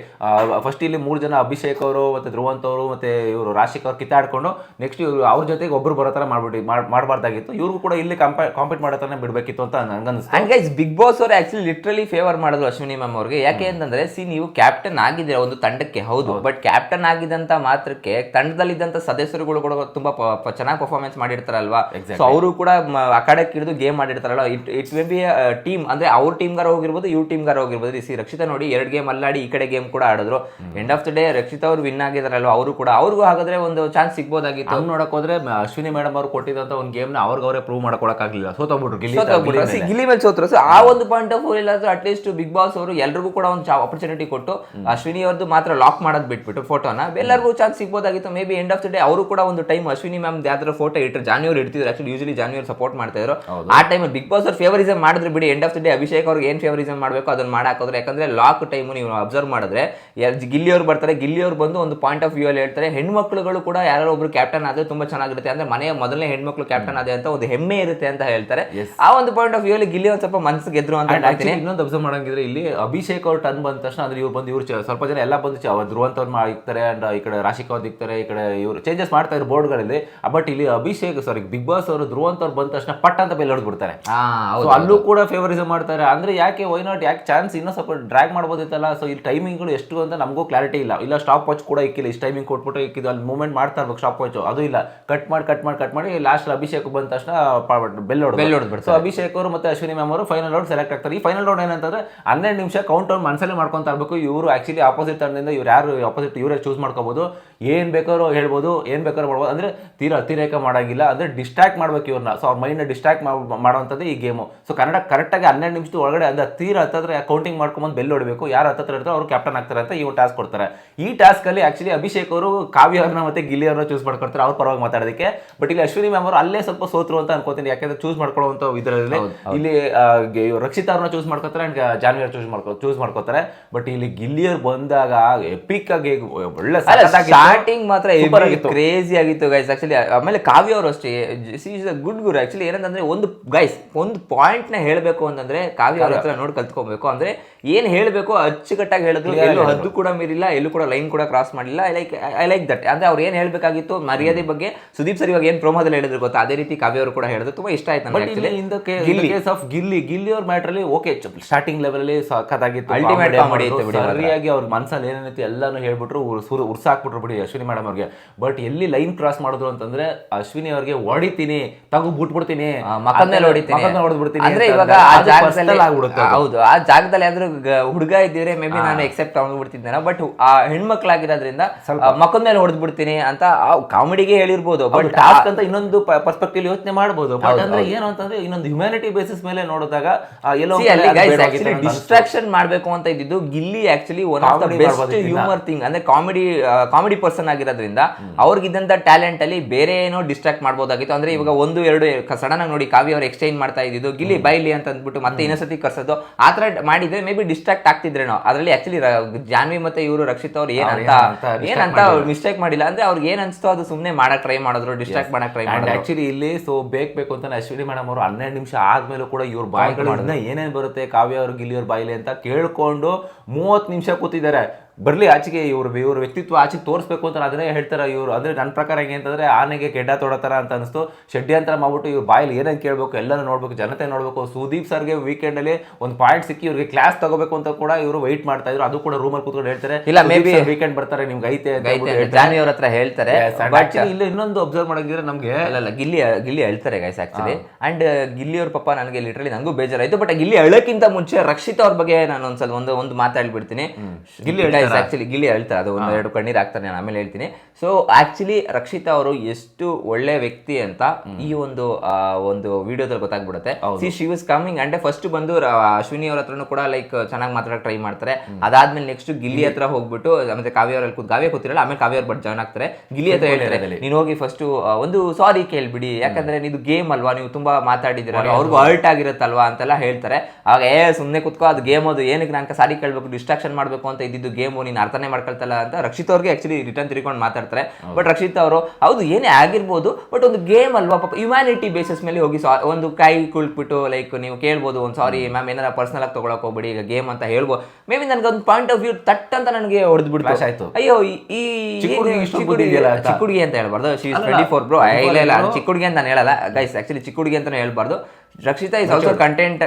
[SPEAKER 1] ಫಸ್ಟ್ ಇಲ್ಲಿ ಮೂರು ಜನ ಅಭಿಷೇಕ್ ಅವರು ಮತ್ತು ಧ್ರುವಂತ್ ಅವರು ಮತ್ತು ಇವರು ರಾಶಿಕ್ ಅವ್ರು ಕಿತ್ತಾಡ್ಕೊಂಡು ನೆಕ್ಸ್ಟ್ ಇವರು ಅವ್ರ ಜೊತೆಗೆ ಒಬ್ಬರು ಬರೋ ಥರ ಮಾಡ್ಬಿಟ್ಟು ಮಾಡಬಾರ್ದಾಗಿತ್ತು. ಇವ್ರಿಗೂ ಕೂಡ ಇಲ್ಲಿ ಕಾಂಪೀಟ್ ಮಾಡೋ ಥರನೇ ಬಿಡಬೇಕಿತ್ತು ಅಂತ ನನಗನ್ನಿಸ್ತು
[SPEAKER 2] ಹಂಗೆ ಬಿಗ್ ಬಾಸ್ ಅವರು ಆ್ಯಕ್ಚುಲಿ ಲಿಟ್ರಲಿ ಫೇವರ್ ಮಾಡಿದ್ರು ಅಶ್ವಿನಿ ಮ್ಯಾಮ್ ಅವ್ರಿಗೆ. ಯಾಕೆ ಅಂತಂದರೆ ಸಿ ನೀವು ಕ್ಯಾಪ್ಟನ್ ಆಗಿದ್ದೀರಾ ಒಂದು ತಂಡಕ್ಕೆ? ಹೌದು. ಬಟ್ ಕ್ಯಾಪ್ಟನ್ ಆಗಿದ್ದಂಥ ಮಾತ್ರಕ್ಕೆ ತಂಡದಲ್ಲಿದ್ದಂಥ ಸದಸ್ಯರುಗಳು ಕೂಡ ತುಂಬಾ ಚೆನ್ನಾಗಿ ಪರ್ಫಾರ್ಮೆನ್ಸ್ ಮಾಡಿರ್ತಾರಲ್ವಾ? ಸೊ ಅವರು ಕೂಡ ಆ ಕಡೆ ಹಿಡಿದು ಗೇಮ್ ಮಾಡಿರ್ತಾರಲ್ಲ it it maybe team ಅಂದ್ರೆ ಅವ್ರ ಟೀಮ್ಗಾರ ಹೋಗಿರ್ಬೋದು ಇವ್ರ ಟೀಮ್ಗಾರ ಹೋಗಿರ್ಬೋದು. ಸಿ ರಕ್ಷಿತಾ ನೋಡಿ ಎರಡು ಗೇಮ್ ಅಲ್ಲಾಡಿ ಈ ಕಡೆ ಗೇಮ್ ಕೂಡ ಆಡಿದ್ರು. End of the day Rakshita ಅವ್ರು ವಿನ್ ಆಗಿದಾರಲ್ವ? ಅವರು ಕೂಡ ಅವ್ರಿಗೂ ಹಾಗಾದ್ರೆ ಒಂದು ಚಾನ್ಸ್ ಸಿಗ್ಬೋದಾಗಿತ್ತು.
[SPEAKER 1] ನೋಡಕ್ ಹೋದ್ರೆ ಅಶ್ವಿನಿ ಮೇಡಮ್ ಅವ್ರು ಕೊಟ್ಟಿದ್ದಂತ ಒಂದು ಗೇಮ್ನ ಅವ್ರಿಗೆ ಅವರೇ ಪ್ರೂವ್ ಮಾಡ್ಕೊಳಕ್ಕಾಗ್ಲಿಲ್ಲ ಸೋತೋಗ್ಬಿಟ್ರು ಗಿಲ್ಲಿ. ಗಿಲ್ಲಿ ಮೇಲೆ.
[SPEAKER 2] ಸೋತ್ರು. ಸೊ ಆ ಒಂದು point of view at least Bigg Boss ಅವರು ಎಲ್ರಿಗೂ ಕೂಡ ಒಂದು ಆಪರ್ಚುನಿಟಿ ಕೊಟ್ಟು ಅಶ್ವಿನಿ ಅವ್ರದ್ದು ಮಾತ್ರ ಲಾಕ್ ಮಾಡೋದು ಬಿಟ್ಬಿಟ್ಟು ಫೋಟೋನ ಎಲ್ಲರಿಗೂ chance ಸಿಗ್ಬೋದಾಗಿತ್ತು. Maybe end of the day ಅವರು ಕೂಡ ಒಂದು ಟೈಮ್ ಅಶ್ವಿನಿ ಮ್ಯಾಮ್ ಯಾವ್ದಾರ ಫೋಟೋ ಇಟ್ಟರು ಜಾನ್ಯೂರ್ ಇಡ್ತಿದ್ರು. ಆಕ್ಚುಲಿ ಯೂಶಲಿ ಜಾನ್ಯೂರ್ ಸಪೋರ್ಟ್ ಮಾಡ್ತಾ ಇದ್ರು. ಆ ಟೈಮ್ ಬಿಗ್ ಬಾಸ್ ಅವ್ರು ಫೇವರಿಸಮ್ ಮಾಡಿದ್ರೆ ಬಿಡಿ. End of the day Abhishek ಅವ್ರಿಗೆ ಏನ್ ಫೇವರಿಸಮ್ ಮಾಡಬೇಕು ಅದನ್ನ ಮಾಡಾಕೋದ್ರೆ ಯಾಕಂದ್ರೆ ಲಾಕ್ ಟೈಮ್ ನೀವು ಅಬ್ಸರ್ವ್ ಮಾಡಿದ್ರೆ ಯಾರ್- ಗಿಲ್ಲಿ ಅವ್ರು ಬರ್ತಾರೆ. ಗಿಲ್ಲಿ ಅವ್ರು ಬಂದು ಒಂದು ಪಾಯಿಂಟ್ ಆಫ್ ವ್ಯೂ ಅಲ್ಲಿ ಹೇಳ್ತಾರೆ. ಹೆಣ್ಮಕ್ಳುಗಳು ಕೂಡ ಯಾರೋ ಒಬ್ರು ಕ್ಯಾಪ್ಟನ್ ಆದ್ರೆ ತುಂಬಾ ಚೆನ್ನಾಗಿರುತ್ತೆ. ಅಂದ್ರೆ ಮನೆಯ ಮೊದಲನೇ ಹೆಣ್ಮಕ್ಳು ಕ್ಯಾಪ್ಟನ್ ಆದೆ ಅಂತ ಒಂದು ಹೆಮ್ಮೆ ಇರುತ್ತೆ ಅಂತ ಹೇಳ್ತಾರೆ. ಆ ಒಂದು ಪಾಯಿಂಟ್ ಆಫ್ ವ್ಯೂ ಅಲ್ಲಿ ಗಿಲ್ಲಿ ಒಂದ್ ಸ್ವಲ್ಪ ಮನಸ್ಸು ಗೆದ್ರು ಅಂತ
[SPEAKER 1] ಇನ್ನೊಂದು ಅಬ್ಸರ್ವ್ ಮಾಡಂಗಿದ್ರೆ ಇಲ್ಲಿ ಅಭಿಷೇಕ್ ಅವ್ರ ಟರ್ನ್ ಬಂದ ತಕ್ಷಣ ಅಂದ್ರೆ ಇವ್ರು ಬಂದು ಇವ್ರು ಸ್ವಲ್ಪ ಜನ ಎಲ್ಲ ಬಂದು ಧ್ರುವಂತವ್ರು ಧ್ರುವಂತ್ ಇಕ್ತಾರೆ ಅಂಡ್ ಈ ಕಡೆ ರಾಶಿಕ್ ಅವ್ರು ಇಕ್ತಾರೆ ಈ ಕಡೆ ಇವರು ಚೇಂಜಸ್ ಮಾಡ್ತಾ ಇರೋ ಬೋರ್ಡ್ಗಳಲ್ಲಿ ಬಟ್ ಇಲ್ಲಿ ಅಭಿಷೇಕ್ ಸಾರಿ ಬಿಗ್ ಬಾಸ್ ಅವರು ಧ್ರುವಂತ್ ಅವ್ರು ಬಂದ ತಕ್ಷಣ ಪಟ್ ಅಂತ ಬೆಲೆ ಹೊಡೆದ್ಬಿಡ್ತಾರೆ. ಅಲ್ಲೂ ಕೂಡ ಫೇವರಿಸಮ್ ಮಾಡ್ತಾರೆ. ಅಂದ್ರೆ ಯಾಕೆ ವೈ ನಾಟ್ ಯಾಕೆ ಚಾನ್ಸ್ ಇನ್ನೂ ಸ್ವಲ್ಪ ಡ್ರ್ಯಾಗ್ ಮಾಡ್ಬೋದಿತ್ತಲ್ಲ? ಸೊ ಇಲ್ಲಿ ಟೈಮಿಂಗ್ಗಳು ಎಷ್ಟು ಅಂತ ನಮಗೂ ಕ್ಲಾರಿಟಿ ಇಲ್ಲ. ಇಲ್ಲ ಸ್ಟಾಪ್ ವಾಚ್ ಕೂಡ ಇಕ್ಕಿಲ್ಲ. ಇಷ್ಟು ಟೈಮಿಂಗ್ ಕೊಟ್ಬಿಟ್ಟು ಇಕ್ಕಿದ್ದು. ಅಲ್ಲಿ ಮೂವ್ಮೆಂಟ್ ಮಾಡ್ತಾ ಇರ್ಬೇಕು ಸ್ಟಾಪ್ ವಾಚ್ ಅದು ಇಲ್ಲ. ಕಟ್ ಮಾಡಿ ಕಟ್ ಮಾಡಿ ಕಟ್ ಮಾಡಿ ಲಾಸ್ಟ್ ಅಭಿಷೇಕ್ ಬಂದ ತಕ್ಷಣ ಬೆಲ್
[SPEAKER 2] ಬೆಲ್.
[SPEAKER 1] ಸೊ ಅಭಿಷೇಕ್ ಅವರು ಮತ್ತೆ ಅಶ್ವಿನಿ ಮ್ಯಾಮ್ ಅವರು ಫೈನಲ್ ರೌಂಡ್ ಸೆಲೆಕ್ಟ್ ಆಗ್ತಾರೆ. ಈ ಫೈನಲ್ ರೌಂಡ್ ಏನಂತಂದ್ರೆ ಹನ್ನೆರಡು ನಿಮಿಷ ಕೌಂಟ್ ಅವ್ರು ಮನಸ್ಸಲ್ಲಿ ಮಾಡ್ಕೊಂತ ಇರಬೇಕು. ಇವರು ಆಕ್ಚುಲಿ ಆಪೋಸಿಟ್ ತಂಡದಿಂದ ಇವ್ರು ಯಾರು ಆಪೋಸಿಟ್ ಇವರೇ ಚೂಸ್ ಮಾಡ್ಕೋಬಹುದು ಏನ್ ಬೇಕಾದ್ರೂ ಹೇಳ್ಬೋದು ಏನ್ ಬೇಕಾದ್ರೂ ಮಾಡ್ಬೋದು. ಅಂದ್ರೆ ತೀರ ಅತಿರೇಕ ಮಾಡೋಂಗಿಲ್ಲ. ಅಂದ್ರೆ ಡಿಸ್ಟ್ರಾಕ್ಟ್ ಮಾಡ್ಬೇಕು ಇವ್ರನ್ನ. ಸೊ ಅವ್ರ ಮೈಂಡ್ನ ಡಿಸ್ಟ್ರಾಕ್ಟ್ ಮಾಡುವಂಥದ್ದು ಈ ಗೇಮು ಸೊ ಕನ್ನಡ ಕರೆಕ್ಟಾಗಿ ಹನ್ನೆರಡು ನಿಮಿಷದ ಒಳಗಡೆ ಅಂದ್ರೆ ತೀರ ಹತ್ತತ್ರ ಕೌಂಟಿಂಗ್ ಮಾಡ್ಕೊಂಬಂದು ಬೆಲ್ ಹೊಡಬೇಕು. ಯಾರು ಹತ್ತತ್ರ ಇರ್ತಾರೆ ಅವ್ರು ಕ್ಯಾಪ್ಟನ್ ಆಗ್ತಾರೆ ಅಂತ ಇವ್ರು ಟಾಸ್ಕ್ ಕೊಡ್ತಾರೆ. ಈ ಟಾಸ್ಕಲ್ಲಿ ಆ್ಯಕ್ಚುಲಿ ಅಭಿಷೇಕ್ ಅವರು ಕಾವ್ಯ ಅವ್ರನ್ನ ಮತ್ತೆ ಗಿಲ್ಲಿ ಅವ್ರನ್ನ ಚೂಸ್ ಮಾಡ್ಕೊಡ್ತಾರೆ. ಅವ್ರ ಪರವಾಗಿ ಮಾತಾಡೋದಕ್ಕೆ. ಬಟ್ ಇಲ್ಲಿ ಅಶ್ವಿನಿ ಮ್ಯಾಮ್ ಅವರು ಅಲ್ಲೇ ಸ್ವಲ್ಪ ಸೋತರು ಅಂತ ಅನ್ಕೋತೀನಿ. ಯಾಕಂದ್ರೆ ಚೂಸ್ ಮಾಡ್ಕೊಳ್ಳುವಂಥ ಇದರಲ್ಲಿ ಇಲ್ಲಿ ರಕ್ಷಿತಾ ಅವ್ರನ್ನ ಚೂಸ್ ಮಾಡ್ಕೊತಾರೆ ಆ್ಯಂಡ್ ಜಾನ್ವಿ ಚೂಸ್ ಮಾಡ್ಕೊ ಚೂಸ್ ಮಾಡ್ಕೋತಾರೆ ಬಟ್ ಇಲ್ಲಿ ಗಿಲ್ಲಿಯರ್ ಬಂದಾಗ ಎಪಿಕ್ ಆಗಿ ಒಳ್ಳೆ.
[SPEAKER 2] ಸ್ಟಾರ್ಟಿಂಗ್ ಮಾತ್ರ. ಕ್ರೇಜಿ ಆಗಿತ್ತು. ಗೈಸ್ ಆಕ್ಚುಲಿ ಆಮೇಲೆ ಕಾವ್ಯ ಅವರು ಅಷ್ಟೇ. ಇಸ್ ಅ ಗುಡ್ ಗುರು ಆಕ್ಚುಲಿ ಏನಂತಂದ್ರೆ ಒಂದು ಗೈಸ್ ಒಂದು ಪಾಯಿಂಟ್ನ ಹೇಳಬೇಕು ಅಂತಂದ್ರೆ ಕಾವ್ಯ ಅವ್ರ ಹತ್ರ ನೋಡಿ ಕಲ್ತ್ಕೋಬೇಕು. ಅಂದ್ರೆ ಏನ್ ಹೇಳಬೇಕು ಅಚ್ಚುಕಟ್ಟಾಗಿ ಹೇಳಿದ್ರು ಎಲ್ಲೂ ಹದ್ದು ಕೂಡ ಮೀರಿಲ್ಲ ಎಲ್ಲೂ ಕೂಡ ಲೈನ್ ಕೂಡ ಕ್ರಾಸ್ ಮಾಡಿಲ್ಲ. I like I like that ಅಂದ್ರೆ ಅವ್ರು ಏನ್ ಹೇಳ್ಬೇಕಾಗಿತ್ತು ಮರ್ಯಾದೆ ಬಗ್ಗೆ. ಸುದೀಪ್ ಸರ್ ಇವಾಗ ಏನ್ ಪ್ರೋಮೋದಲ್ಲಿ ಹೇಳಿದ್ರು ಗೊತ್ತಾ? ಅದೇ ರೀತಿ ಕಾವ್ಯ ಅವರು ಕೂಡ ಹೇಳಿದ್ರು. ತುಂಬಾ ಇಷ್ಟ ಆಯ್ತು actually.
[SPEAKER 1] Case of Gilli. Gilli ಅವ್ರ ಮ್ಯಾಟರ್ ಅಲ್ಲಿ ಓಕೆ ಸ್ಟಾರ್ಟಿಂಗ್ ಲೆವೆಲ್ ಅಲ್ಲಿ ಸಖತ್ತಾಗಿತ್ತು ಸರಿಯಾಗಿ ಅವ್ರ ಮನ್ಸಲ್ಲಿ ಏನೇನಿತ್ತು ಎಲ್ಲಾನು ಹೇಳ್ಬಿಟ್ರು ಉರ್ಸ್- ಉರ್ಸಾಕ್ಬಿಟ್ರು ಬಿಡಿ ಅಶ್ವಿನಿ ಮೇಡಮ್ ಅವ್ರಿಗೆ. ಬಟ್ ಎಲ್ಲಿ ಲೈನ್ ಕ್ರಾಸ್ ಮಾಡಿದ್ರು ಅಂತಂದ್ರೆ ಅಶ್ವಿನಿ ಅವ್ರಿಗೆ ಹೊಡಿತೀನಿ ತಗು ಬಿಟ್ಬಿಡ್ತೀನಿ.
[SPEAKER 2] ಆ, ಮಕ್ಕದ ಮೇಲೆ ಹೊಡಿತೀನಿ.
[SPEAKER 1] ಮಕ್ಕದ ಮೇಲೆ ಹೊಡೆದ್ಬಿಡ್ತೀನಿ
[SPEAKER 2] ಅಂದ್ರೆ ಇವಾಗ ಆ ಜಾಗದಲ್ಲಿ
[SPEAKER 1] personal
[SPEAKER 2] ಹೌದು ಆ ಜಾಗದಲ್ಲಿ ಆದ್ರೂ ಹುಡುಗ ಇದ್ದಿದ್ರೆ ಮೇ ಬಿ ನಾನು ಎಕ್ಸೆಪ್ಟ್ ಬಿಡ್ತಿದ್ದೇನೆ ಬಟ್ ಆ ಹೆಣ್ಮಕ್ಳಾಗಿರೋದ್ರಿಂದ ಮಕ್ಕದ ಮೇಲೆ ಹೊಡೆದ್ ಬಿಡ್ತೀನಿ ಅಂತ ಕಾಮಿಡಿಗೆ ಹೇಳಿರ್ಬೋದು ಬಟ್
[SPEAKER 1] ಟಾಸ್ಕ್ ಅಂತ ಇನ್ನೊಂದು ಪರ್ಸ್ಪೆಕ್ಟಿವ್ ಯೋಚನೆ ಮಾಡಬಹುದು ಬಟ್ ಅಂದ್ರೆ ಏನು ಅಂತಂದ್ರೆ ಇನ್ನೊಂದು ಹ್ಯುಮ್ಯಾನಿಟಿ ಬೇಸಿಸ್ ಮೇಲೆ ನೋಡಿದಾಗ ಎಲ್ಲೋ
[SPEAKER 2] ಡಿಸ್ಟ್ರಾಕ್ಷನ್ ಮಾಡ್ಬೇಕು ಅಂತ ಇದ್ದಿದ್ದು Gilli actually one of the best humour thing ಅಂದ್ರೆ ಕಾಮಿಡಿ ಕಾಮಿಡಿ ಪರ್ಸನ್ ಆಗಿರೋದ್ರಿಂದ ಅವ್ರಿಗಿದ್ದಂತ ಟ್ಯಾಲೆಂಟ್ ಅಲ್ಲಿ ಬೇರೆ ಏನೋ ಡಿಸ್ಟ್ರಾಕ್ಟ್ ಮಾಡ್ಬೋದಾಗಿತ್ತು. ಅಂದ್ರೆ ಇವಾಗ ಒಂದು ಎರಡು ಸಡನ್ ಆಗಿ ನೋಡಿ ಕಾವ್ಯ ಅವ್ರು ಎಕ್ಸ್ಚೇಂಜ್ ಮಾಡ್ತಾ ಇದ್ದಿದ್ದು ಗಿಲ್ಲಿ ಬೈಲಿ ಅಂತ ಅಂದ್ಬಿಟ್ಟು ಮತ್ತೆ ಇನ್ನೊಂದ್ಸತಿ ಕರ್ಸೋದು ಆ ತರ ಮಾಡಿದ್ರೆ ಮೇ ಬಿ ಡಿಸ್ಟ್ರಾಕ್ಟ್ ಆಗ್ತಿದ್ರೇನೋ. ಅದರಲ್ಲಿ ಆಕ್ಚುಲಿ ಜಾನ್ವಿ ಮತ್ತೆ ಇವರು ರಕ್ಷಿತ್ ಅವ್ರು ಏನಂತ
[SPEAKER 1] ಏನಂತ
[SPEAKER 2] ಮಿಸ್ಟೇಕ್ ಮಾಡಿಲ್ಲ. ಅಂದ್ರೆ ಅವ್ರಿಗೆ ಏನ್ ಅನ್ಸ್ತೋ ಅದು ಸುಮ್ನೆ ಮಾಡಕ್ ಟ್ರೈ ಮಾಡಿದ್ರು ಡಿಸ್ಟ್ರಾಕ್ಟ್ ಮಾಡಕ್ ಟ್ರೈ
[SPEAKER 1] ಮಾಡಿ
[SPEAKER 2] ಮಾಡಿದ್ರು.
[SPEAKER 1] ಆಕ್ಚುಲಿ ಇಲ್ಲಿ ಸೊ ಬೇಕು ಬೇಕು ಅಂತ ಅಶ್ವಿನಿ ಮೇಡಮ್ ಅವರು ಹನ್ನೆರಡು ನಿಮಿಷ ಆದ್ಮೇಲೂ ಕೂಡ ಇವ್ರ ಬಾಯಿಗಳು ಇನ್ನ ಏನೇನ್ ಬರುತ್ತೆ ಕಾವ್ಯ ಅವ್ರ ಗಿಲ್ಲಿಯವ್ರ ಬಾಯಿಲಿ ಅಂತ ಕೇಳ್ಕೊಂಡು ಮೂವತ್ತು ನಿಮಿಷ ಕೂತಿದ್ದಾರೆ. ಬರ್ಲಿ ಆಚೆಗೆ ಇವರು ಇವರು ವ್ಯಕ್ತಿತ್ವ ಆಚೆಗೆ ತೋರಿಸ್ಬೇಕು ಅಂತ ಅದನ್ನೇ ಹೇಳ್ತಾರೆ. ಇವರು ಅಂದ್ರೆ ನನ್ನ ಪ್ರಕಾರ ಹೆಂಗೆ ಅಂತಂದರೆ ಆನೆಗೆ ಕೆಡ್ಡ ತೊಡತಾರ ಅಂತ ಅನಿಸ್ತು. ಷಡ್ಯಂತರ ಮಾಡ್ಬಿಟ್ಟು ಇವ್ರು ಬಾಯಲ್ಲಿ ಏನೇನು ಕೇಳಬೇಕು ಎಲ್ಲನೂ ನೋಡ್ಬೇಕು ಜನತೆ ನೋಡ್ಬೇಕು. ಸುದೀಪ್ ಸರ್ಗೆ ವೀಕೆಂಡ್ ಅಲ್ಲಿ ಒಂದು ಪಾಯಿಂಟ್ ಸಿಕ್ಕಿ ಇವ್ರಿಗೆ ಕ್ಲಾಸ್ ತಗೋಬೇಕು ಅಂತ ಕೂಡ ಇವರು ವೈಟ್ ಮಾಡ್ತಾ ಇದ್ರು. ಅದು ಕೂಡ ರೂಮಲ್ಲಿ ಕೂತ್ಕೊಂಡು ಹೇಳ್ತಾರೆ.
[SPEAKER 2] ಇಲ್ಲ, maybe-
[SPEAKER 1] ವೀಕೆಂಡ್ ಬರ್ತಾರೆ ನಿಮ್ಗೆ ಐತೆ
[SPEAKER 2] ಅವ್ರ ಹತ್ರ ಹೇಳ್ತಾರೆ.
[SPEAKER 1] ಬಟ್ ಇಲ್ಲಿ ಇನ್ನೊಂದು ಅಬ್ಸರ್ವ್ ಮಾಡಂಗಿದ್ರೆ ನಮಗೆ
[SPEAKER 2] ಅಲ್ಲ ಗಿಲ್ಲಿ ಗಿಲ್ಲಿ ಹೇಳ್ತಾರೆ ಗೈಸ್ ಆಕ್ಚುಲಿ ಅಂಡ್ ಗಿಲ್ಲಿ ಅವ್ರ ಪಾಪ ನನಗೆ ಲಿಟ್ರಲಿ ನನಗೂ ಬೇಜಾರಾಯಿತು. ಬಟ್ ಗಿಲ್ಲಿ ಹೇಳಕ್ಕಿಂತ ಮುಂಚೆ ರಕ್ಷಿತ್ ಅವ್ರ ಬಗ್ಗೆ ನಾನು ಒಂದ್ಸಲ ಒಂದು ಒಂದು ಮಾತಾಡ್ಬಿಡ್ತೀನಿ. ಗಿಲ್ಲಿ ಆಕ್ಚುಲಿ ಗಿಲ್ಲಿ ಹೇಳ್ತಾರೆ. ಅದು ಒಂದು ಎರಡು ಕಣ್ಣೀರ್ ಹಾಕ್ತಾರೆ ನಾನು ಆಮೇಲೆ ಹೇಳ್ತೀನಿ. ಸೊ ಆಕ್ಚುಲಿ ರಕ್ಷಿತಾ ಅವರು ಎಷ್ಟು ಒಳ್ಳೆ ವ್ಯಕ್ತಿ ಅಂತ ಈ ಒಂದು ಒಂದು ವಿಡಿಯೋದಲ್ಲಿ ಗೊತ್ತಾಗ್ಬಿಡುತ್ತೆ. C she was coming and first ಬಂದು ಅಶ್ವಿನಿ ಅವ್ರ ಹತ್ರನೂ ಕೂಡ ಲೈಕ್ ಚೆನ್ನಾಗಿ ಮಾತಾಡಕ್ಕೆ ಟ್ರೈ ಮಾಡ್ತಾರೆ. ಅದಾದ್ಮೇಲೆ ನೆಕ್ಸ್ಟ್ ಗಿಲ್ಲಿ ಹತ್ರ ಹೋಗ್ಬಿಟ್ಟು ಮತ್ತೆ ಕಾವ್ಯ ಅವ್ರಲ್ಲಿ ಕೂತ್ ಕಾವ್ಯ ಕೂತಿರಲ್ಲ ಆಮೇಲೆ ಕಾವ್ಯ ಅವ್ರು ಬಟ್ ಜಾಯ್ನ್ ಆಗ್ತಾರೆ. ಗಿಲ್ಲಿ ಹತ್ರ ಹೇಳ್ತಾರೆ ನೀನು ಹೋಗಿ ಫಸ್ಟ್ ಒಂದು ಸಾರಿ ಕೇಳ್ಬಿಡಿ ಯಾಕಂದ್ರೆ ಇದು ಗೇಮ್ ಅಲ್ವಾ ನೀವು ತುಂಬಾ ಮಾತಾಡಿದಿರಲ್ಲ ಅವ್ರಿಗೂ ಹರ್ಟ್ ಆಗಿರುತ್ತಲ್ವಾ ಅಂತೆಲ್ಲ ಹೇಳ್ತಾರೆ. ಆಗ ಏ ಸುಮ್ನೆ ಕುತ್ಕೋ ಅದು ಗೇಮ್ ಅದು ಏನಕ್ಕೆ ನಾನು ಸಾರಿ ಕೇಳ್ಬೇಕು ಡಿಸ್ಟ್ರಾಕ್ಷನ್ ಮಾಡ್ಬೇಕು ಅಂತ ಇದ್ದಿದ್ದು ಗೇಮು ನೀನು ಅರ್ಥನೇ ಮಾಡ್ಕೊಳ್ತಲ್ಲ ಅಂತ ರಕ್ಷಿತ್ ಅವ್ರಿಗೆ ಆಕ್ಚುಲಿ ರಿಟರ್ನ್ ತಿರ್ಕೊಂಡು ಮಾತಾಡ್ತಾರೆ. ಬಟ್ ರಕ್ಷಿತ್ ಅವರು ಹೌದು ಏನೇ ಆಗಿರ್ಬೋದು ಬಟ್ ಒಂದು ಗೇಮ್ ಅಲ್ವಾ ಪಾಪ ಹ್ಯುಮ್ಯಾನಿಟಿ ಬೇಸಿಸ್ ಮೇಲೆ ಹೋಗಿ ಸಾ- ಒಂದು ಕೈ ಕುಳ್ಬಿಟ್ಟು ಲೈಕ್ ನೀವು ಕೇಳ್ಬೋದು ಒಂದು ಸಾರಿ ಮ್ಯಾಮ್ ಏನಾರ ಪರ್ಸನಲ್ ಆಗಿ ತೊಗೊಳಕ್ ಹೋಗ್ಬಿಡಿ ಈಗ ಗೇಮ್ ಅಂತ ಹೇಳ್ಬೋದು. ಮೇ ಬಿ ನನಗೆ ಒಂದು ಪಾಯಿಂಟ್ ಆಫ್ ವ್ಯೂ ತಟ್ ಅಂತ ನನಗೆ ಹೊಡೆದು ಬಿಡ್ತು.
[SPEAKER 1] ಆಯ್ತು.
[SPEAKER 2] ಅಯ್ಯೋ ಈ-
[SPEAKER 1] ಚಿಕ್ಕ ಅಂತ.
[SPEAKER 2] ಹುಡುಗಿ ಅಂತ ಹೇಳ್ಬಾರ್ದು. ಚಿಕ್ಕ ಹುಡುಗಿ ಅಂತ ನಾನು ಹೇಳಲ್ಲ. ಗೈಸ್ ಆಕ್ಚುಲಿ ಚಿಕ್ಕ ಹುಡುಗಿ ಅಂತಾನೆ ಹೇಳ್ಬಾರ್ದು. Rakshita is also content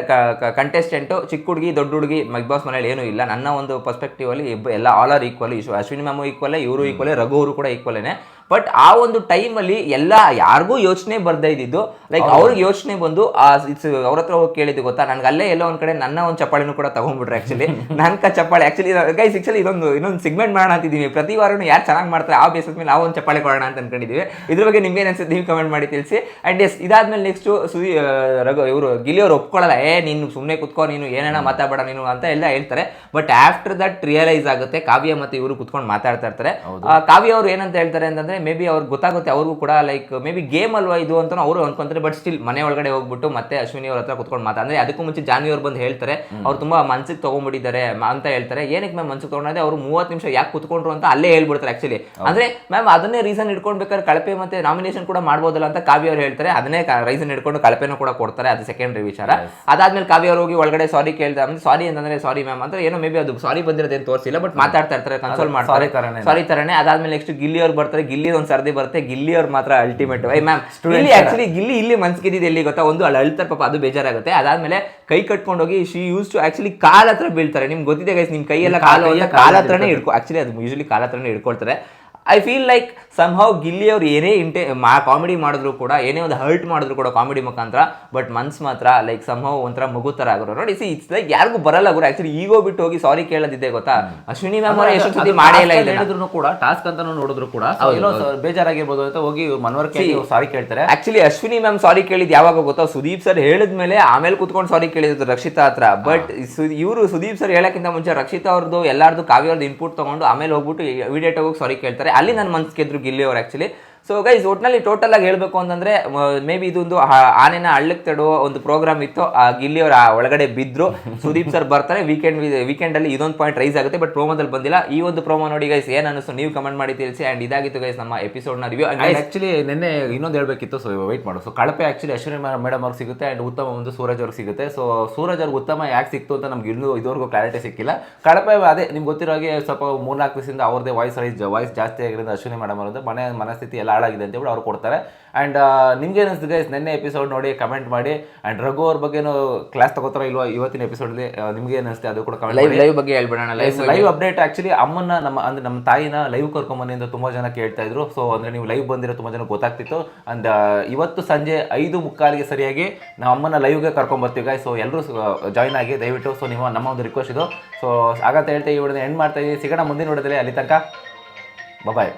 [SPEAKER 2] contestant ಚಿಕ್ಕ ಹುಡುಗಿ ದೊಡ್ಡ ಹುಡುಗಿ ಮಗ್ ಬಾಸ್ ಮನೇಲಿ ಏನೂ ಇಲ್ಲ. ನನ್ನ ಒಂದು ಪರ್ಸ್ಪೆಕ್ಟಿವ್ ಅಲ್ಲಿ ಇಬ್ಬ- ಎಲ್ಲ all are equal Ashwini ma'am equal ಇವರು ಈಕ್ವಲ್ ರಘು ಅವರು ಕೂಡ ಈಕ್ವಲೇನೆ ಬಟ್ ಆ ಒಂದು ಟೈಮಲ್ಲಿ ಅಲ್ಲಿ ಎಲ್ಲ ಯಾರಿಗೂ ಯೋಚನೆ ಬರ್ದೇ ಇದ್ದಿದ್ದು ಲೈಕ್ ಅವ್ರಿಗೆ ಯೋಚನೆ ಬಂದು ಅವ್ರ ಹತ್ರ ಹೋಗಿ ಕೇಳಿದ್ದು ಗೊತ್ತಾ? ನನಗೆ ಅಲ್ಲೇ ಎಲ್ಲೋ ಒಂದ್ ಕಡೆ ನನ್ನ ಒಂದು ಚಪ್ಪಾಳಿನೂ ಕೂಡ ತಗೊಂಡ್ಬಿಟ್ರೆ ಆ್ಯಕ್ಚುಲಿ ನನ್ನ ಚಪ್ಪಾಳಿ ಆ್ಯಕ್ಚುಲಿ ಗೈಸ್ ಆಕ್ಚುಲಿ ಇದೊಂದು ಇನ್ನೊಂದು ಸಿಗ್ಮೆಂಟ್ ಮಾಡೋಣ ಅಂತಿದ್ದೀವಿ ಪ್ರತಿ ವಾರನೂ ಯಾರು ಚೆನ್ನಾಗಿ ಮಾಡ್ತಾರೆ ಆ ಬೇಸಸ್ ಮೇಲೆ ನಾವು ಒಂದು ಚಪ್ಪಾಳಿ ಕೊಡೋಣ ಅಂತ ಅನ್ಕೊಂಡಿದ್ದೀವಿ. ಇದ್ರ ಬಗ್ಗೆ ನಿಮ್ಗೆ ಏನು ಅನ್ಸುತ್ತೆ? ನೀವು ಕಮೆಂಟ್ ಮಾಡಿ ತಿಳಿಸಿ. ಅಂಡ್ ಎಸ್ ಇದಾದ್ಮೇಲೆ ನೆಕ್ಸ್ಟ್ ಸುದಿ ರಘು ಇವರು ಗಿಲಿಯವ್ರು ಒಪ್ಕೊಳ್ಳಲ್ಲ ಏ ನೀನು ಸುಮ್ಮನೆ ಕುತ್ಕೋ ನೀನು ಏನೇನ ಮಾತಾಡಬೇಡ ನೀನು ಅಂತ ಎಲ್ಲ ಹೇಳ್ತಾರೆ. ಬಟ್ ಆಫ್ಟರ್ ದಟ್ ರಿಯಲೈಸ್ ಆಗುತ್ತೆ. ಕಾವ್ಯ ಮತ್ತೆ ಇವರು ಕುತ್ಕೊಂಡು ಮಾತಾಡ್ತಾ ಇರ್ತಾರೆ. ಕಾವ್ಯ ಅವರು ಏನಂತ ಹೇಳ್ತಾರೆ ಅಂತಂದ್ರೆ ಮೇ ಬಿ ಅವ್ರಿಗೆ ಗೊತ್ತಾಗುತ್ತೆ ಅವ್ರಿಗೂ ಕೂಡ ಲೈಕ್ ಮೇ ಬಿ ಗೇಮ್ ಅಲ್ವಾ ಇದು ಅಂತ ಅವರು ಅನ್ಕೊಂತಾರೆ ಬಟ್ ಸ್ಟಿಲ್ ಮನೆ ಒಳಗಡೆ ಹೋಗ್ಬಿಟ್ಟು ಮತ್ತೆ ಅಶ್ವಿನಿ ಅವ್ರ ಹತ್ರ ಕುತ್ಕೊಂಡು ಮಾತಾ ಅಂದ್ರೆ ಅದಕ್ಕೂ ಮುಂಚೆ ಜಾನ್ವಿ ಅವ್ರು ಬಂದು ಹೇಳ್ತಾರೆ ಅವ್ರು ತುಂಬಾ ಮನ್ಸಿಗೆ ತೊಗೊಂಡ್ಬಿಟ್ಟಿದ್ದಾರೆ ಅಂತ ಹೇಳ್ತಾರೆ. ಏನಕ್ಕೆ ಮ್ಯಾಮ್ ಮನ್ಸಿಗೆ ತಗೊಂಡ್ರೆ ಅವ್ರು ಮೂವತ್ತು ನಿಮಿಷ ಯಾಕೆ ಕುತ್ಕೊಂಡ್ರು ಅಂತ ಅಲ್ಲೇ ಹೇಳ್ಬಿಡ್ತಾರೆ ಆಕ್ಚುಲಿ ಅಂದ್ರೆ ಮ್ಯಾಮ್ ಅದನ್ನೇ ರೀಸನ್ ಇಟ್ಕೊಂಡ್ಬೇಕಾದ್ರೆ ಕಳಪೆ ಮತ್ತೆ ನಾಮಿನೇಷನ್ ಕೂಡ ಮಾಡ್ಬೋದಲ್ಲ ಅಂತ ಕಾವ್ಯ ಅವ್ರು ಹೇಳ್ತಾರೆ. ಅದನ್ನೇ ರೀಸನ್ ಇಟ್ಕೊಂಡು ಕಳಪೆನೂ ಕೂಡ ಕೊಡ್ತಾರೆ ಅದು ಸೆಕೆಂಡ್ರಿ ವಿಚಾರ. ಅದಾದ್ಮೇಲೆ ಕಾವ್ಯ ಅವ್ರು ಹೋಗಿ ಒಳಗಡೆ ಸಾರಿ ಕೇಳ್ತಾರೆ ಅಂದ್ರೆ ಸಾರಿ ಅಂತಂದ್ರೆ ಸಾರಿ ಮ್ಯಾಮ್ ಅಂದ್ರೆ ಏನೋ ಮೇ ಬಿ ಅದು ಸಾರಿ ಬಂದಿರೋದೇನು ತೋರಿಸಿಲ್ಲ ಬಟ್ ಮಾತಾಡ್ತಾ ಇರ್ತಾರೆ ಕನ್ಸೋಲ್ ಮಾಡ್ತಾರೆ. ಸಾರಿ ತರನೇ ಅದಾದ್ಮೇಲೆ ನೆಕ್ಸ್ಟ್ ಗಿಲ್ಲಿ ಅವ್ರು ಬರ್ತಾರೆ. ಗಿಲ್ಲಿ ಒಂದು ಸರ್ದಿ ಬರುತ್ತೆ ಗಿಲ್ಲಿ ಅವ್ರು ಮಾತ್ರ ಅಲ್ಟಿಮೇಟ್ ಐ ಮ್ಯಾಮ್ ಇಲ್ಲಿ ಆಕ್ಚುಲಿ ಗಿಲ್ಲಿ ಇಲ್ಲಿ ಮನ್ಸ್ಗಿದ್ದು ಎಲ್ಲಿ ಗೊತ್ತಾ? ಒಂದು ಅಲ್ಲಿ ಅಳ್ತಾರೆ ಪಾಪ ಅದು ಬೇಜಾರಾಗುತ್ತೆ. ಅದಾದ್ಮೇಲೆ ಕೈ ಕಟ್ಕೊಂಡು ಹೋಗಿ ಶಿ ಯೂಸ್ ಟು ಆಕ್ಚುಲಿ ಕಾಲ್ ಹತ್ರ ಬೀಳ್ತಾರೆ. ನಿಮ್ಗೆ ಗೊತ್ತಿದೆ ಗೈಸ್ ನಿಮ್ ಕೈಯೆಲ್ಲ ಕಾಲು ಕಾಲ ಹತ್ರನೇ ಹಿಡ್ಕೊ ಆಕ್ಚುಲಿ ಅದು ಯೂಶಲಿ ಕಾಲ ಹತ್ರನೇ ಹಿಡ್ಕೊಳ್ತಾರೆ. I feel like somehow Gilli ಅವ್ರು ಏನೇ ಇಂಟೆ ಮಾ ಕಾಮಿಡಿ ಮಾಡಿದ್ರು ಕೂಡ ಏನೇ ಒಂದು ಹರ್ಟ್ ಮಾಡಿದ್ರು ಕೂಡ ಕಾಮಿಡಿ ಮುಖಾಂತರ ಬಟ್ ಮನ್ಸ್ ಮಾತ್ರ ಲೈಕ್ ಸಮ್ ಹೌ ಒಂಥರ ಮಗು ಥರ ಆಗೋರು. ನೋಡಿ ಸಿ ಇಟ್ಸ್ ಲೈಕ್ ಯಾರಿಗೂ ಬರಲ್ಲ ಗುರು. ಆಕ್ಚುಲಿ ಈಗೋ ಬಿಟ್ಟು ಹೋಗಿ ಸಾರಿ ಕೇಳೋದಿದೆ ಗೊತ್ತಾ? ಅಶ್ವಿನಿ ಮ್ಯಾಮ್ ಅವರು ಎಷ್ಟು ಸತಿ ಮಾಡೇ ಇಲ್ಲ ಇದ್ರು
[SPEAKER 1] ಹೇಳಿದ್ರು ಕೂಡ ಟಾಸ್ಕ್ ಅಂತ ನೋಡಿದ್ರು ಕೂಡ. ಏನೋ ಬೇಜಾರಾಗಿರ್ಬೋದು ಅಂತ ಹೋಗಿ ಕೇಳಿ ಸಾರಿ ಕೇಳ್ತಾರೆ.
[SPEAKER 2] ಆಕ್ಚುಲಿ ಅಶ್ವಿನಿ ಮ್ಯಾಮ್ ಸಾರಿ ಕೇಳಿದ್ ಯಾವಾಗ ಗೊತ್ತಾ? ಸುದೀಪ್ ಸರ್ ಹೇಳಿದ್ಮೇಲೆ ಆಮೇಲೆ ಕುತ್ಕೊಂಡು ಸಾರಿ ಕೇಳಿದ್ರು ರಕ್ಷಿತಾ ಹತ್ರ. ಬಟ್ ಇವರು ಸುದೀಪ್ ಸರ್ ಹೇಳಕ್ಕಿಂತ ಮುಂಚೆ ರಕ್ಷಿತಾ ಅವ್ರದ್ದು ಎಲ್ಲಾರ್ದು ಕಾವ್ಯ ಅವ್ರದ್ದು ಇನ್ಪುಟ್ ತಗೊಂಡು ಆಮೇಲೆ ಹೋಗ್ಬಿಟ್ಟು ಇಮಿಡಿಯೇಟ್ ಹೋಗಿ ಸಾರಿ ಕೇಳ್ತಾರೆ. ಅಲ್ಲಿ ನನ್ನ ಮನ್ಸ್ ಗೆದ್ರು ಗಿಲ್ಲಿ ಅವ್ರು ಆಕ್ಚುಲಿ ಸೊ ಗೈಸ್ ಒಟ್ನಲ್ಲಿ ಟೋಟಲ್ ಆಗಿ ಹೇಳಬೇಕು ಅಂತಂದ್ರೆ, ಮೇ ಬಿ ಇದೊಂದು ಆನೆನ ಹಳ್ಳಕ್ಕೆ ತಡುವ ಒಂದು ಪ್ರೋಗ್ರಾಮ್ ಇತ್ತು. ಗಿಲ್ಲಿ ಅವರ ಒಳಗಡೆ ಬಿದ್ರು. ಸುದೀಪ್ ಸರ್ ಬರ್ತಾರೆ. ವೀಕೆಂಡ್ ವೀಕೆಂಡ್ ಅಲ್ಲಿ ಇದೊಂದು ಪಾಯಿಂಟ್ ರೈಸ್ ಆಗುತ್ತೆ ಬಟ್ ಪ್ರೋಮೋದಲ್ಲಿ ಬಂದಿಲ್ಲ. ಈ ಒಂದು ಪ್ರೋಮೋ ನೋಡಿ ಗೈಸ್ ಏನ್ ಅನಿಸ್ತು? ನೀವು ಕಮೆಂಟ್ ಮಾಡಿ ತಿಳಿಸಿ. ಅಂಡ್ ಇದಾಗಿತ್ತು ಗೈಸ್ ನಮ್ಮ ಎಪಿಸೋಡ್ನ ರಿವ್ಯೂ
[SPEAKER 1] ಆಕ್ಚುಲಿ ನಿನ್ನೆ ಇನ್ನೊಂದು ಹೇಳ್ಬೇಕಿತ್ತು ಸೊ ವೈಟ್ ಮಾಡು. ಸೊ ಕಳಪೆ ಆಕ್ಚುಲಿ ಅಶ್ವಿನಿ ಮೇಡಮ್ ಅವ್ರಿಗೆ ಸಿಗುತ್ತೆ ಅಂಡ್ ಉತ್ತಮ ಒಂದು ಸೂರಜ್ ಅವ್ರಿಗೆ ಸಿಗುತ್ತೆ. ಸೊ ಸೂರಜ್ ಅವ್ರಿಗೆ ಉತ್ತಮ ಯಾಕೆ ಸಿಕ್ತು ಅಂತ ನಮ್ಗೆ ಇನ್ನೂ ಇದುವರೆಗೂ ಕ್ಲಾರಿಟಿ ಸಿಕ್ಕಿಲ್ಲ. ಕಳಪೆ ಅದೇ, ನಿಮ್ಗೆ ಗೊತ್ತಿರೋ ಹಾಗೆ ಸ್ವಲ್ಪ ಮೂರ್ನಾಲ್ಕು ದಿವಸದಿಂದ ಅವ್ರದೇ ವಾಯ್ಸ್ ರೈಸ್ ವಾಯ್ಸ್ ಜಾಸ್ತಿ ಆಗಿರೋದು ಅಶ್ವಿನಿ ಮೇಡಮ್ ಅವರದ್ದು. ಮನೆ, ಮನಸ್ಥಿತಿ ಎಲ್ಲ ಹಾಳಾಗಿದೆ ಅಂತ ಹೇಳಿ ಅವ್ರು ಕೊಡ್ತಾರೆ. ಆ್ಯಂಡ್ ನಿಮಗೆ ಅನಿಸ್ತು ಗೈಸ್ ನಿನ್ನೆ ಎಪಿಸೋಡ್ ನೋಡಿ ಕಮೆಂಟ್ ಮಾಡಿ. ಅಂಡ್ ರಘು ಅವ್ರ ಬಗ್ಗೆನೂ ಕ್ಲಾಸ್ ತಗೋತಾರ ಇಲ್ವಾ ಇವತ್ತಿನ ಎಪಿಸೋಡಲ್ಲಿ ನಿಮ್ಗೆ ಏನಿಸ್ತೆ ಅದು ಕೂಡ ಕಮೆಂಟ್
[SPEAKER 2] ಲೈವ್ ಲೈವ್ ಬಗ್ಗೆ ಹೇಳ್ಬಿಡೋಣ ಲೈವ್
[SPEAKER 1] ಲೈವ್ ಅಪ್ಡೇಟ್ ಆ್ಯಕ್ಚುಲಿ ಅಮ್ಮನ್ನ ನಮ್ಮ ಅಂದರೆ ನಮ್ಮ ತಾಯಿನ ಲೈವ್ ಕರ್ಕೊಂಬನ್ನಿ ಅಂತ ತುಂಬಾ ಜನ ಕೇಳ್ತಾ ಇದ್ರು. ಸೊ ಅಂದ್ರೆ ನೀವು ಲೈವ್ ಬಂದಿರೋ ತುಂಬಾ ಜನ ಗೊತ್ತಾಗ್ತಿತ್ತು. ಅಂಡ್ ಇವತ್ತು ಸಂಜೆ ಐದು ಮುಕ್ಕಾಲಿಗೆ ಸರಿಯಾಗಿ ನಾವು ಅಮ್ಮನ ಲೈವ್ಗೆ ಕರ್ಕೊಂಬರ್ತೀವಿ ಗಾಯ್ ಸೊ ಎಲ್ಲರೂ ಜಾಯ್ನ್ ಆಗಿ ದಯವಿಟ್ಟು ಸೊ ನಿಮ್ಮ ನಮ್ಮ ಒಂದು ರಿಕ್ವೆಸ್ಟ್ ಇದು. ಸೊ ಹಾಗಂತ ಹೇಳ್ತಾ ಈ ವಿಡಿಯೋನ ಎಂಡ್ ಮಾಡ್ತಾ ಇದ್ದೀವಿ ಸಿಗೋಣ ಮುಂದಿನ ವಿಡಿಯೋದಲ್ಲಿ. ಅಲ್ಲಿ ತನಕ ಬಾಯ್